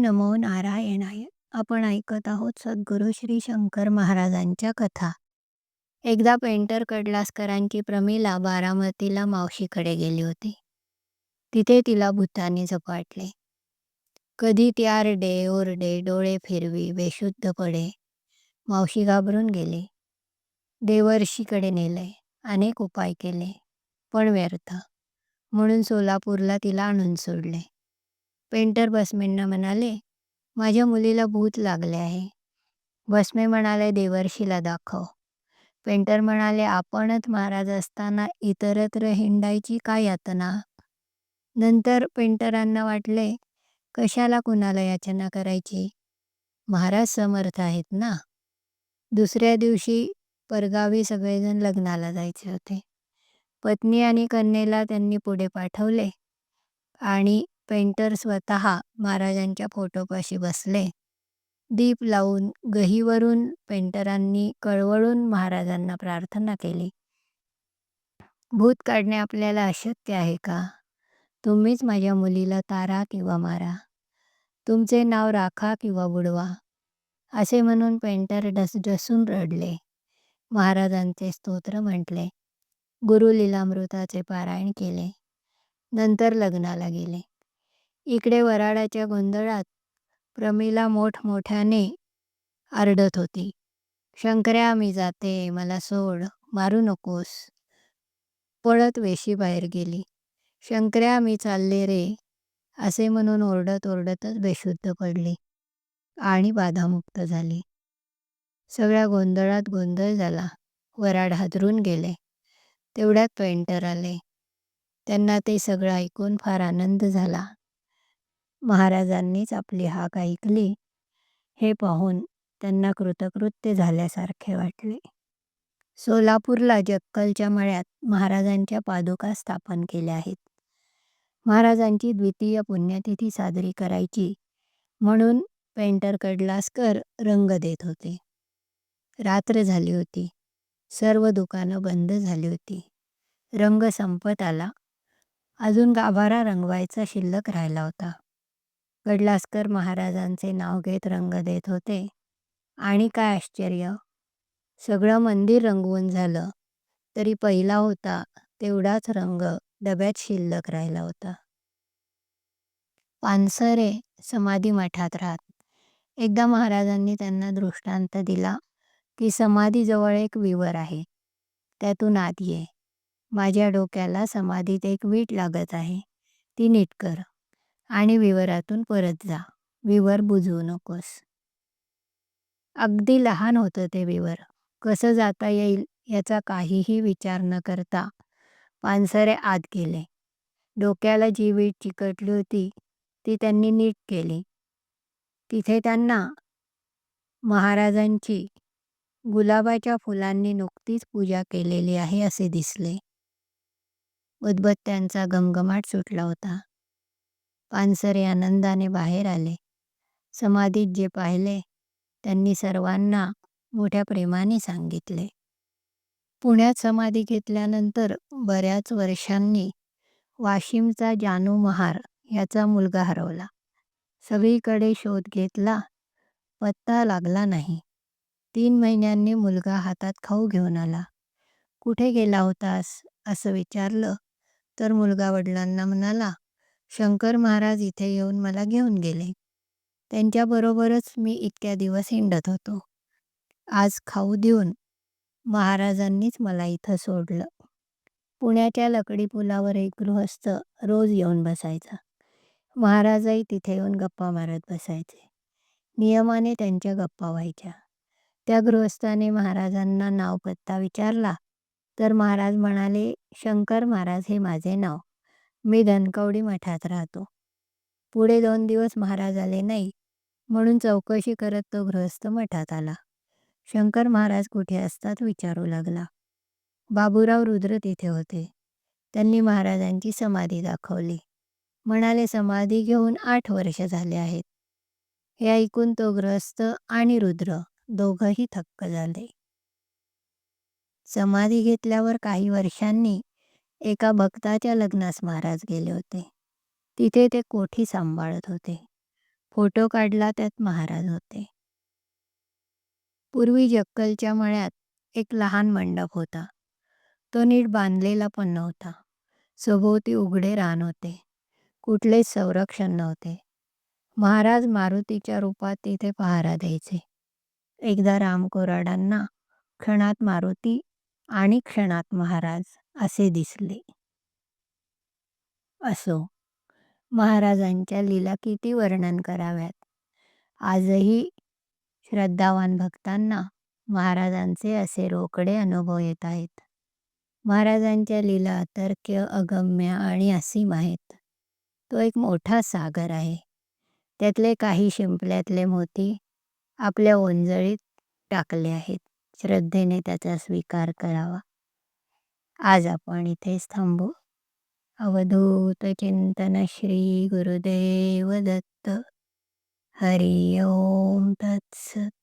नमो नारायणाय. आपण ऐकत आहोत सद्गुरू श्री शंकर महाराजांच्या कथा. एकदा पेंटर कडलासकरांची प्रमिला बारामतीला मावशीकडे गेली होती. तिथे तिला भूताने झपाटले. कधी ती आरडे ओरडे डोळे फिरवी बेशुद्ध पडे. मावशी घाबरून गेली. देवर्षीकडे नेले. अनेक उपाय केले. पण व्यर्थ. म्हणून सोलापूरला तिला आणून सोडले. पेंटर बसमेंना म्हणाले माझ्या मुलीला भूत लागले आहे. बसमे म्हणाले देवर्षीला दाखव. पेंटर म्हणाले आपणच महाराज असताना इतरत्र हिंडायची काय यातना? नंतर पेंटरांना वाटले कशाला कुणाला याचना करायची? महाराज समर्थ आहेत ना? दुसऱ्या दिवशी परगावी सगळेजण लग्नाला जायचे होते. पत्नी आणि कन्येला त्यांनी पुढे पाठवले आणि पेंटर स्वतः महाराजांच्या फोटोपाशी बसले. दीप लावून गहीवरून पेंटरांनी कळवळून महाराजांना प्रार्थना केली. भूत काढणे आपल्याला अशक्य आहे का? तुम्हीच माझ्या मुलीला तारा किंवा मारा. तुमचे नाव राखा किंवा बुडवा. असे म्हणून पेंटर डसडसून रडले. महाराजांचे स्तोत्र म्हटले. गुरु लीलामृताचे पारायण केले. नंतर लग्नाला गेले. इकडे वराडाच्या गोंधळात प्रमिला मोठमोठ्याने आरडत होती. शंकर्या मी जाते. मला सोड. मारू नकोस. पळत वेशी बाहेर गेली. शंकर्या मी चालले रे. असे म्हणून ओरडत ओरडतच बेशुद्ध पडली आणि बाधामुक्त झाली. सगळ्या गोंधळात गोंधळ झाला. वराड हादरून गेले. तेवढ्यात पेंटर आले. त्यांना ते सगळं ऐकून फार आनंद झाला. महाराजांनीच आपली हाक ऐकली. हे पाहून त्यांना कृतकृत्य झाल्यासारखे वाटले. सोलापूरला जक्कलच्या मळ्यात महाराजांच्या पादुका स्थापन केल्या आहेत. महाराजांची द्वितीय पुण्यतिथी साजरी करायची म्हणून पेंटर कडलासकर रंग देत होते. रात्र झाली होती. सर्व दुकानं बंद झाली होती. रंग संपत आला. अजून गाभारा रंगवायचा शिल्लक राहिला होता. कडलासकर महाराजांचे नाव घेत रंग देत होते. आणि काय आश्चर्य! सगळं मंदिर रंगवून झालं. तरी पहिला होता तेवढाच रंग डब्यात शिल्लक राहिला होता. पानसरे समाधी मठात राहत. एकदा महाराजांनी त्यांना दृष्टांत दिला की समाधीजवळ एक विवर आहे. त्यातून आत ये. माझ्या डोक्याला समाधीत एक वीट लागत आहे. ती नीट कर. आणि विवरातून परत जा. विवर बुजवू नकोस. अगदी लहान होतं ते विवर. कसं जाता येईल याचा काहीही विचार न करता पानसरे आत गेले. डोक्याला जी वीट चिकटली होती ती त्यांनी नीट केली. तिथे त्यांना महाराजांची गुलाबाच्या फुलांनी नुकतीच पूजा केलेली आहे असे दिसले. उदबत्त्यांचा गमगमाट सुटला होता. पानसरे आनंदाने बाहेर आले. समाधीत जे पाहिले त्यांनी सर्वांना मोठ्या प्रेमाने सांगितले. पुण्यात समाधी घेतल्यानंतर बऱ्याच वर्षांनी वाशिमचा जानू महार याचा मुलगा हरवला. सगळीकडे शोध घेतला पत्ता लागला नाही. तीन महिन्यांनी मुलगा हातात खाऊ घेऊन आला. कुठे गेला होतास? असं विचारलं तर मुलगा वडिलांना म्हणाला शंकर महाराज इथे येऊन मला घेऊन गेले. त्यांच्याबरोबरच मी इतक्या दिवस हिंडत होतो. आज खाऊ देऊन महाराजांनीच मला इथं सोडलं. पुण्याच्या लकडी पुलावर एक गृहस्थ रोज येऊन बसायचा. महाराजही तिथे येऊन गप्पा मारत बसायचे. नियमाने त्यांच्या गप्पा व्हायच्या. त्या गृहस्थाने महाराजांना नाव पत्ता विचारला. तर महाराज म्हणाले शंकर महाराज हे माझे नाव. मी धनकवडी मठात राहतो. पुढे दोन दिवस महाराज आले नाही म्हणून चौकशी करत तो गृहस्थ मठात आला. शंकर महाराज कुठे असतात विचारू लागला. बाबूराव रुद्र तिथे होते. त्यांनी महाराजांची समाधी दाखवली. म्हणाले समाधी घेऊन आठ वर्ष झाले आहेत. हे ऐकून तो गृहस्थ आणि रुद्र दोघंही थक्क झाले. समाधी घेतल्यावर काही वर्षांनी एका भक्ताच्या लग्नास महाराज गेले होते. तिथे ते कोठी सांभाळत होते. फोटो काढला त्यात महाराज होते. पूर्वी जक्कलच्या मळ्यात एक लहान मंडप होता. तो नीट बांधलेला पण नव्हता. सभोवती उघडे रान होते. कुठलेच संरक्षण नव्हते. महाराज मारुतीच्या रूपात तिथे पहारा द्यायचे. एकदा राम कोराडांना क्षणात मारुती आणि क्षणात महाराज असे दिसले. असो महाराजांच्या लीला किती वर्णन कराव्यात? आजही श्रद्धावान भक्तांना महाराजांचे असे रोकडे अनुभव येत आहेत. महाराजांच्या लीला अतर्क्य अगम्य आणि असीम आहेत. तो एक मोठा सागर आहे. त्यातले काही शिंपल्यातले मोती आपल्या ओंजळीत टाकले आहेत. श्रद्धेने त्याचा स्वीकार करावा. आज आपण इथेच थांबू. अवधूत चिंतन श्री गुरुदेव दत्त. हरि ओम तत्सत.